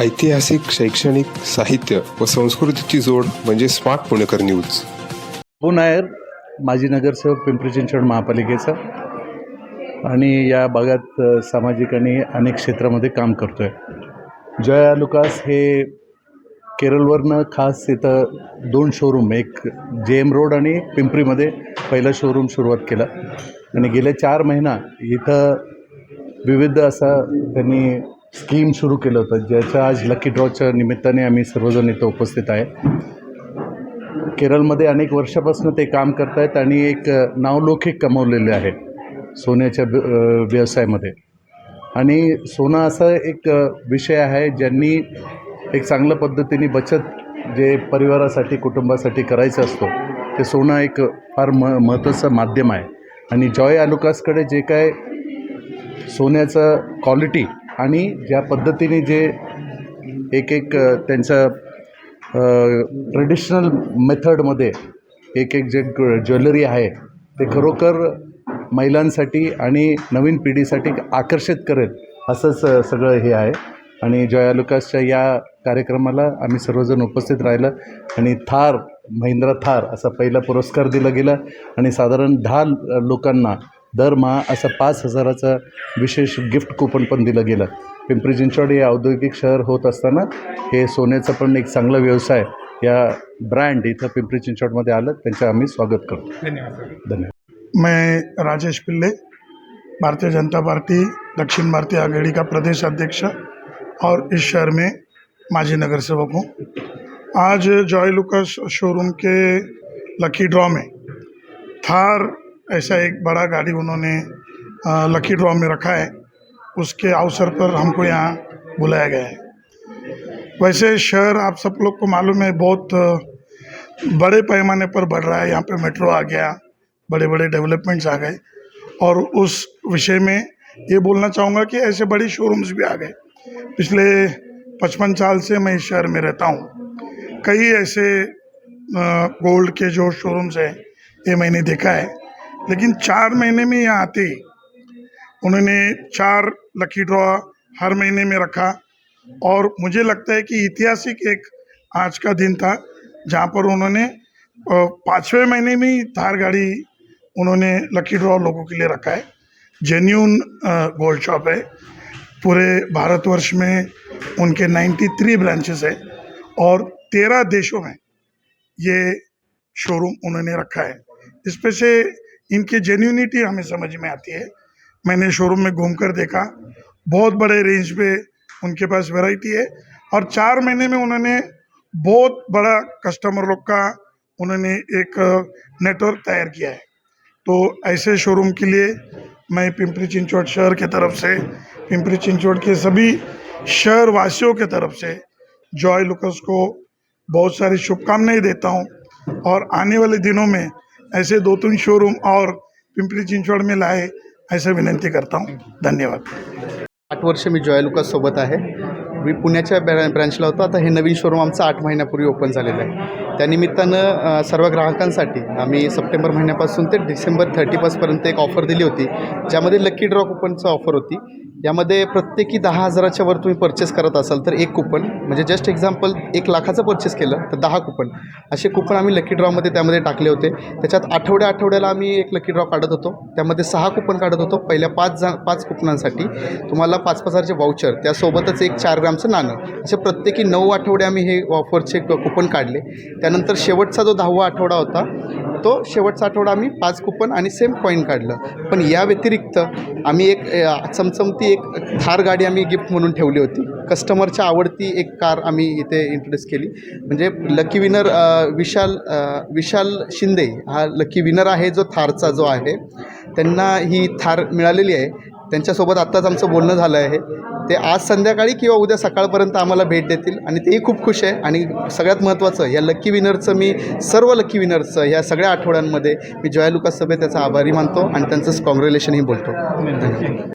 ऐतिहासिक शैक्षणिक साहित्य व संस्कृतीची जोड म्हणजे स्मार्ट पुणेकर न्यूज. हो नायर माजी नगरसेवक पिंपरी चिंचवड महापालिकेचा. आणि या भागात सामाजिक आणि अनेक क्षेत्रामध्ये काम करतो आहे जया लुकास हे केरळवरनं खास इथं दोन शोरूम एक जे एम रोड आणि पिंपरीमध्ये पहिला शोरूम सुरुवात केला. आणि गेल्या चार महिना इथं विविध असा त्यांनी स्कीम सुरू केलं होतं ज्याच्या आज लकी ड्रॉच्या निमित्ताने आम्ही सर्वजण इथं उपस्थित आहे. केरळमध्ये अनेक वर्षापासून ते काम करत आहेत आणि एक नावलौकिक कमवलेले आहे सोन्याच्या व्यवसायामध्ये. आणि सोनं असा एक विषय आहे ज्यांनी एक चांगल्या पद्धतीने बचत जे परिवारासाठी कुटुंबासाठी करायचं असतो ते सोनं एक फार म महत्त्वाचं माध्यम आहे. आणि जॉय आलुकासकडे जे काय सोन्याचं क्वालिटी आणि ज्या पद्धतीने जे एक एक त्यांचं ट्रेडिशनल मेथडमध्ये एक एक जे ज्वेलरी आहे ते खरोखर महिलांसाठी आणि नवीन पिढीसाठी आकर्षित करेल असंच सगळं हे आहे. आणि जया लुकासच्या या कार्यक्रमाला आम्ही सर्वजण उपस्थित राहिलं आणि थार महिंद्रा थार असा पहिला पुरस्कार दिला गेला. आणि साधारण दहा लोकांना दरमहा असं पाच हजाराचं विशेष गिफ्ट कुपन पण दिलं गेलं. पिंपरी चिंचवड हे औद्योगिक शहर होत असताना हे सोन्याचं पण एक चांगला व्यवसाय या ब्रँड इथं पिंपरी चिंचवडमध्ये आलं. त्यांचं आम्ही स्वागत करतो. धन्यवाद मैं राजेश पिल्ले भारतीय जनता पार्टी दक्षिण भारतीय आघाड़ी का प्रदेश अध्यक्ष और इस शहर में माजी नगर सेवक हूँ। आज जॉय लुकस शोरूम के लकी ड्रॉ में थार ऐसा एक बड़ा गाड़ी उन्होंने लकी ड्रॉ में रखा है। उसके अवसर पर हमको यहाँ बुलाया गया है। वैसे शहर आप सब लोग को मालूम है, बहुत बड़े पैमाने पर बढ़ रहा है। यहाँ पे मेट्रो आ गया बड़े बड़े डेवलपमेंट्स आ गए। और उस विषय में ये बोलना चाहूँगा कि ऐसे बड़े शोरूम्स भी आ गए। पिछले पचपन साल से मैं इस शहर में रहता हूँ। कई ऐसे गोल्ड के जो शोरूम्स हैं, ये मैंने देखा है। लेकिन चार महीने में यहाँ आते। ही उन्होंने चार लकी ड्रॉ हर महीने में रखा। और मुझे लगता है कि ऐतिहासिक एक आज का दिन था, जहाँ पर उन्होंने पाँचवें महीने में ही थार गाड़ी उन्होंने लकी ड्रॉ लोगों के लिए रखा है। जेन्यून गोल्ड शॉप है। पूरे भारतवर्ष में उनके 93 ब्रांचेस है। और 13 देशों में ये शोरूम उन्होंने रखा है। इसमें से इनकी जेन्यूनिटी हमें समझ में आती है। मैंने शोरूम में घूमकर देखा। बहुत बड़े रेंज पे उनके पास वैरायटी है। और चार महीने में उन्होंने बहुत बड़ा कस्टमर लोग का उन्होंने एक नेटवर्क तैयार किया है। तो ऐसे शोरूम के लिए मैं पिंपरी चिंचवड शहर के तरफ़ से, पिंपरी चिंचवड के सभी शहर वासियों के तरफ़ से जॉय लुकस को बहुत सारी शुभकामनाएँ देता हूँ। और आने वाले दिनों में ऐसे दो तीन शोरूम और पिंपरी चिंचवड में लाए ऐसा विनंती करता हूँ। धन्यवाद। आठ वर्ष मी जॉय सोबत आहे. मी पुण्याच्या ब्रॅ ब्रँचला होतो. आता हे नवीन शोरूम आमचं आठ महिन्यापूर्वी ओपन झालेलं आहे. त्यानिमित्तानं सर्व ग्राहकांसाठी आम्ही सप्टेंबर महिन्यापासून ते डिसेंबर थर्टी फर्स्टपर्यंत एक ऑफर दिली होती ज्यामध्ये लकी ड्रॉ कुपनचं ऑफर होती. यामध्ये प्रत्येकी दहा हजाराच्या वर तुम्ही परचेस करत असाल तर एक कुपन म्हणजे जस्ट एक्झाम्पल एक लाखाचं परचेस केलं तर दहा कुपन असे कुपन आम्ही लकी ड्रॉमध्ये त्यामध्ये टाकले होते. त्याच्यात आठवड्या आठवड्याला आम्ही एक लकी ड्रॉ काढत होतो. त्यामध्ये सहा कुपन काढत होतो. पहिल्या पाच जा पाच कुपनांसाठी तुम्हाला पाच पाच हजारचे वाउचर त्यासोबतच एक चार ग्रामचं नाणं. असे प्रत्येकी नऊ आठवडे आम्ही हे ऑफरचे कुपन काढले. त्यानंतर शेवटचा जो दहावा आठवडा होता तो शेवटचा आठवडा आम्ही पाच कुपन आणि सेम कॉईन काढलं. पण या व्यतिरिक्त आम्ही एक चमचमती एक थार गाडी आम्ही गिफ्ट म्हणून ठेवली होती. कस्टमरच्या आवडती एक कार आम्ही इथे इंट्रोड्यूस केली. म्हणजे लकी विनर विशाल विशाल शिंदे हा लकी विनर आहे जो थारचा जो आहे. त्यांना ही थार मिळालेली आहे. त्यांच्यासोबत आत्ताच आमचं बोलणं झालं आहे. ते आज संध्याकाळी किंवा उद्या सकाळपर्यंत आम्हाला भेट देतील आणि तेही खूप खुश आहे. आणि सगळ्यात महत्त्वाचं या लक्की विनरचं मी सर्व लक्की विनरचं ह्या सगळ्या आठवड्यांमध्ये मी जॉय लुकास सभेत त्याचा आभारी मानतो आणि त्यांचं कॉंग्रॅच्युलेशनही बोलतो. धन्यवाद.